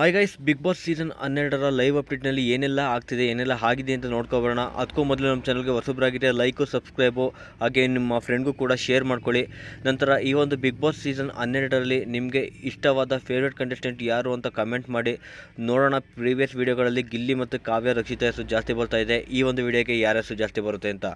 Hi guys Bigg Boss season ಹನ್ನೆರಡರ live ಅಪ್ಡೇಟ್ನಲ್ಲಿ ಏನೆಲ್ಲ ಆಗ್ತಿದೆ, ಏನೆಲ್ಲ ಆಗಿದೆ ಅಂತ ನೋಡ್ಕೊಬರೋಣ. ಅದಕ್ಕೂ ಮೊದಲು ನಮ್ಮ ಚಾನಲ್ಗೆ ಹೊಸಬ್ರಾಗಿದೆ ಲೈಕು ಸಬ್ಸ್ಕ್ರೈಬು ಹಾಗೆ ನಿಮ್ಮ ಫ್ರೆಂಡ್ಗೂ ಕೂಡ ಶೇರ್ ಮಾಡ್ಕೊಳ್ಳಿ. ನಂತರ ಈ ಒಂದು ಬಿಗ್ ಬಾಸ್ ಸೀಸನ್ ಹನ್ನೆರಡರಲ್ಲಿ ನಿಮಗೆ ಇಷ್ಟವಾದ ಫೇವ್ರೇಟ್ ಕಂಟೆಸ್ಟೆಂಟ್ ಯಾರು ಅಂತ ಕಮೆಂಟ್ ಮಾಡಿ. ನೋಡೋಣ ಪ್ರೀವಿಯಸ್ ವೀಡಿಯೋಗಳಲ್ಲಿ ಗಿಲ್ಲಿ ಮತ್ತು ಕಾವ್ಯ ರಕ್ಷಿತ ಹೆಸರು ಜಾಸ್ತಿ ಬರ್ತಾ ಇದೆ. ಈ ಒಂದು ವೀಡಿಯೋಗೆ ಯಾರ ಹೆಸರು ಜಾಸ್ತಿ ಬರುತ್ತೆ ಅಂತ.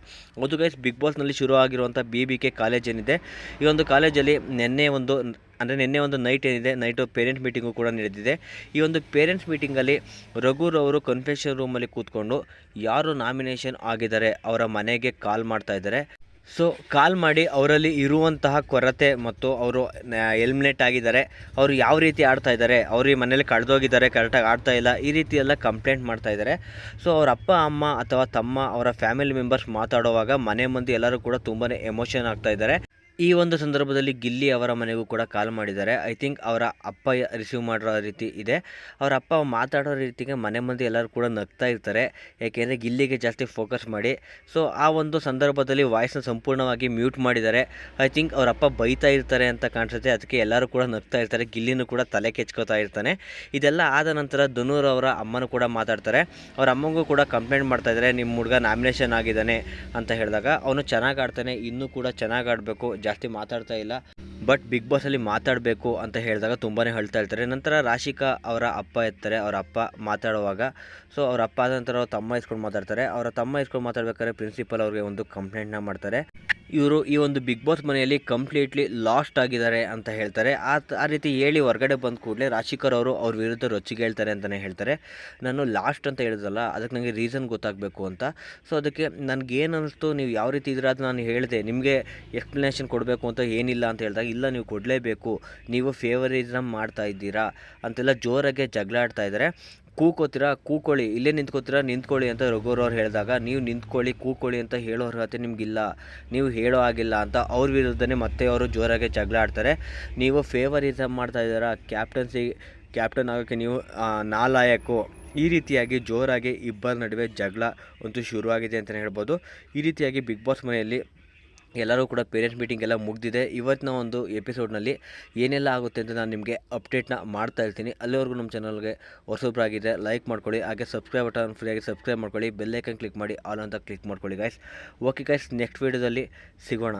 ಹೌದು ಗೈಸ್ ಬಿಗ್ ಬಾಸ್ನಲ್ಲಿ ಶುರು ಆಗಿರುವಂಥ ಬಿ ಬಿ ಕೆ ಕಾಲೇಜ್ ಏನಿದೆ. ಈ ಒಂದು ಕಾಲೇಜಲ್ಲಿ ನಿನ್ನೆ ಒಂದು ಅಂದರೆ ನಿನ್ನೆ ಒಂದು ನೈಟ್ ಏನಿದೆ ನೈಟು ಪೇರೆಂಟ್ ಮೀಟಿಂಗು ಕೂಡ ನಡೆದಿದೆ. ಈ ಒಂದು ಪೇರೆಂಟ್ಸ್ ಮೀಟಿಂಗಲ್ಲಿ ರಘುರವರು ಕನ್ಫೆಷನ್ ರೂಮಲ್ಲಿ ಕೂತ್ಕೊಂಡು ಯಾರು ನಾಮಿನೇಷನ್ ಆಗಿದ್ದಾರೆ ಅವರ ಮನೆಗೆ ಕಾಲ್ ಮಾಡ್ತಾ ಇದ್ದಾರೆ. ಸೊ ಕಾಲ್ ಮಾಡಿ ಅವರಲ್ಲಿ ಇರುವಂತಹ ಕೊರತೆ ಮತ್ತು ಅವರು ಎಲಿಮಿನೇಟ್ ಆಗಿದ್ದಾರೆ. ಅವರು ಯಾವ ರೀತಿ ಆಡ್ತಾ ಇದ್ದಾರೆ, ಅವ್ರ ಈ ಮನೇಲಿ ಕಳೆದೋಗಿದ್ದಾರೆ ಕರೆಕ್ಟಾಗಿ ಆಡ್ತಾ ಇಲ್ಲ, ಈ ರೀತಿ ಎಲ್ಲ ಕಂಪ್ಲೇಂಟ್ ಮಾಡ್ತಾ ಇದ್ದಾರೆ. ಸೊ ಅವ್ರ ಅಪ್ಪ, ಅಮ್ಮ ಅಥವಾ ತಮ್ಮ, ಅವರ ಫ್ಯಾಮಿಲಿ ಮೆಂಬರ್ಸ್ ಮಾತಾಡುವಾಗ ಮನೆ ಮಂದಿ ಎಲ್ಲರೂ ಕೂಡ ತುಂಬಾ ಎಮೋಷನ್ ಆಗ್ತಾ ಇದ್ದಾರೆ. ಈ ಒಂದು ಸಂದರ್ಭದಲ್ಲಿ ಗಿಲ್ಲಿ ಅವರ ಮನೆಗೂ ಕೂಡ ಕಾಲ್ ಮಾಡಿದ್ದಾರೆ. ಐ ಥಿಂಕ್ ಅವರ ಅಪ್ಪ ರಿಸೀವ್ ಮಾಡಿರೋ ರೀತಿ ಇದೆ. ಅವರ ಅಪ್ಪ ಮಾತಾಡೋ ರೀತಿಗೆ ಮನೆ ಮಂದಿ ಎಲ್ಲರೂ ಕೂಡ ನಗ್ತಾ ಇರ್ತಾರೆ. ಯಾಕೆಂದರೆ ಗಿಲ್ಲಿಗೆ ಜಾಸ್ತಿ ಫೋಕಸ್ ಮಾಡಿ. ಸೊ ಆ ಒಂದು ಸಂದರ್ಭದಲ್ಲಿ ವಾಯ್ಸ್ನ ಸಂಪೂರ್ಣವಾಗಿ ಮ್ಯೂಟ್ ಮಾಡಿದ್ದಾರೆ. ಐ ಥಿಂಕ್ ಅವರ ಅಪ್ಪ ಬೈತಾ ಇರ್ತಾರೆ ಅಂತ ಕಾಣಿಸುತ್ತೆ. ಅದಕ್ಕೆ ಎಲ್ಲರೂ ಕೂಡ ನಗ್ತಾ ಇರ್ತಾರೆ. ಗಿಲ್ಲಿನೂ ಕೂಡ ತಲೆ ಕೆಚ್ಕೋತಾ ಇರ್ತಾನೆ. ಇದೆಲ್ಲ ಆದ ನಂತರ ಧನೂರ್ ಅವರ ಅಮ್ಮನೂ ಕೂಡ ಮಾತಾಡ್ತಾರೆ. ಅವ್ರ ಅಮ್ಮಂಗೂ ಕೂಡ ಕಂಪ್ಲೇಂಟ್ ಮಾಡ್ತಾ ಇದ್ದಾರೆ. ನಿಮ್ಮ ಹುಡುಗ ನಾಮಿನೇಷನ್ ಆಗಿದ್ದಾನೆ ಅಂತ ಹೇಳಿದಾಗ, ಅವನು ಚೆನ್ನಾಗಿ ಆಡ್ತಾನೆ. ಇನ್ನೂ ಕೂಡ ಚೆನ್ನಾಗಿ ಆಡಬೇಕು. ಜಾಸ್ತಿ ಮಾತಾಡ್ತಾ ಇಲ್ಲ. ಬಟ್ ಬಿಗ್ ಬಾಸಲ್ಲಿ ಮಾತಾಡಬೇಕು ಅಂತ ಹೇಳಿದಾಗ ತುಂಬಾ ಹೇಳ್ತಾ ಇರ್ತಾರೆ. ನಂತರ ರಾಶಿಕಾ ಅವರ ಅಪ್ಪ ಇರ್ತಾರೆ. ಅವರ ಅಪ್ಪ ಮಾತಾಡುವಾಗ ಸೊ ಅವರ ಅಪ್ಪ ಆದ ನಂತರ ಅವ್ರ ತಮ್ಮ ಇಸ್ಕೊಂಡು ಮಾತಾಡ್ತಾರೆ. ಅವರ ತಮ್ಮ ಇಸ್ಕೊಂಡು ಮಾತಾಡ್ಬೇಕಾದ್ರೆ ಪ್ರಿನ್ಸಿಪಲ್ ಅವ್ರಿಗೆ ಒಂದು ಕಂಪ್ಲೇಂಟ್ನ ಮಾಡ್ತಾರೆ. ಇವರು ಈ ಒಂದು ಬಿಗ್ ಬಾಸ್ ಮನೆಯಲ್ಲಿ ಕಂಪ್ಲೀಟ್ಲಿ ಲಾಸ್ಟ್ ಆಗಿದ್ದಾರೆ ಅಂತ ಹೇಳ್ತಾರೆ. ಆ ಆ ರೀತಿ ಹೇಳಿ ಹೊರಗಡೆ ಬಂದ ಕೂಡಲೇ ರಾಶಿಕರ್ ಅವರು ಅವ್ರ ವಿರುದ್ಧ ರೊಚ್ಚಿಗೆ ಹೇಳ್ತಾರೆ ಅಂತಲೇ ಹೇಳ್ತಾರೆ. ನಾನು ಲಾಸ್ಟ್ ಅಂತ ಹೇಳಿದ್ರಲ್ಲ, ಅದಕ್ಕೆ ನನಗೆ ರೀಸನ್ ಗೊತ್ತಾಗಬೇಕು ಅಂತ. ಸೊ ಅದಕ್ಕೆ ನನಗೇನು ಅನ್ನಿಸ್ತು ನೀವು ಯಾವ ರೀತಿ ಇದ್ರೆ ಅದು ನಾನು ಹೇಳಿದೆ, ನಿಮಗೆ ಎಕ್ಸ್ಪ್ಲನೇಷನ್ ಕೊಡಬೇಕು ಅಂತ ಏನಿಲ್ಲ ಅಂತ ಹೇಳಿದಾಗ, ಇಲ್ಲ, ನೀವು ಕೊಡಲೇಬೇಕು, ನೀವು ಫೇವರಿಸಮ್ ಮಾಡ್ತಾ ಇದ್ದೀರಾ ಅಂತೆಲ್ಲ ಜೋರಾಗೆ ಜಗಳ ಆಡ್ತಾ ಇದ್ದಾರೆ. ಕೂಕೋತೀರಾ, ಕೂಕೊಳ್ಳಿ, ಇಲ್ಲೇ ನಿಂತ್ಕೋತೀರಾ, ನಿಂತ್ಕೊಳ್ಳಿ ಅಂತ ರಘುರವ್ರು ಹೇಳಿದಾಗ, ನೀವು ನಿಂತ್ಕೊಳ್ಳಿ, ಕೂಕೊಳ್ಳಿ ಅಂತ ಹೇಳೋ ಅರ್ಹತೆ ನಿಮಗಿಲ್ಲ. ನೀವು ಹೇಳೋ ಆಗಿಲ್ಲ ಅಂತ ಅವ್ರ ವಿರುದ್ಧನೇ ಮತ್ತೆ ಅವರು ಜೋರಾಗಿ ಜಗಳ ಆಡ್ತಾರೆ. ನೀವು ಫೇವರಿಸಮ್ ಮಾಡ್ತಾ ಇದ್ದೀರಾ ಕ್ಯಾಪ್ಟನ್ಸಿ ಕ್ಯಾಪ್ಟನ್ ಆಗೋಕ್ಕೆ ನೀವು ನಾಲಾಯಕು? ಈ ರೀತಿಯಾಗಿ ಜೋರಾಗಿ ಇಬ್ಬರ ನಡುವೆ ಜಗಳ ಅಂತೂ ಶುರುವಾಗಿದೆ ಅಂತಲೇ ಹೇಳ್ಬೋದು. ಈ ರೀತಿಯಾಗಿ ಬಿಗ್ ಬಾಸ್ ಮನೆಯಲ್ಲಿ ಎಲ್ಲರೂ ಕೂಡ ಪೇರೆಂಟ್ಸ್ ಮೀಟಿಂಗ್ ಎಲ್ಲ ಮುಗಿದಿದೆ. ಇವತ್ತಿನ ಒಂದು ಎಪಿಸೋಡ್ನಲ್ಲಿ ಏನೆಲ್ಲ ಆಗುತ್ತೆ ಅಂತ ನಾನು ನಿಮಗೆ ಅಪ್ಡೇಟ್ನ ಮಾಡ್ತಾ ಇರ್ತೀನಿ. ಅಲ್ಲಿವರೆಗೂ ನಮ್ಮ ಚಾನಲ್ಗೆ ಹೊಸಬ್ರಾಗಿದೆ ಲೈಕ್ ಮಾಡ್ಕೊಳ್ಳಿ, ಹಾಗೆ ಸಬ್ಸ್ಕ್ರೈಬ್ ಬಟನ್ ಫ್ರೀಯಾಗಿ ಸಬ್ಸ್ಕ್ರೈಬ್ ಮಾಡ್ಕೊಳ್ಳಿ ಬೆಲ್ಲೈಕನ್ ಕ್ಲಿಕ್ ಮಾಡಿ ಆಲ್ ಅಂತ ಕ್ಲಿಕ್ ಮಾಡ್ಕೊಳ್ಳಿ ಗಾಯ್ಸ್ ಓಕೆ ಗಾಯ್ಸ್ ನೆಕ್ಸ್ಟ್ ವೀಡಿಯೋದಲ್ಲಿ ಸಿಗೋಣ.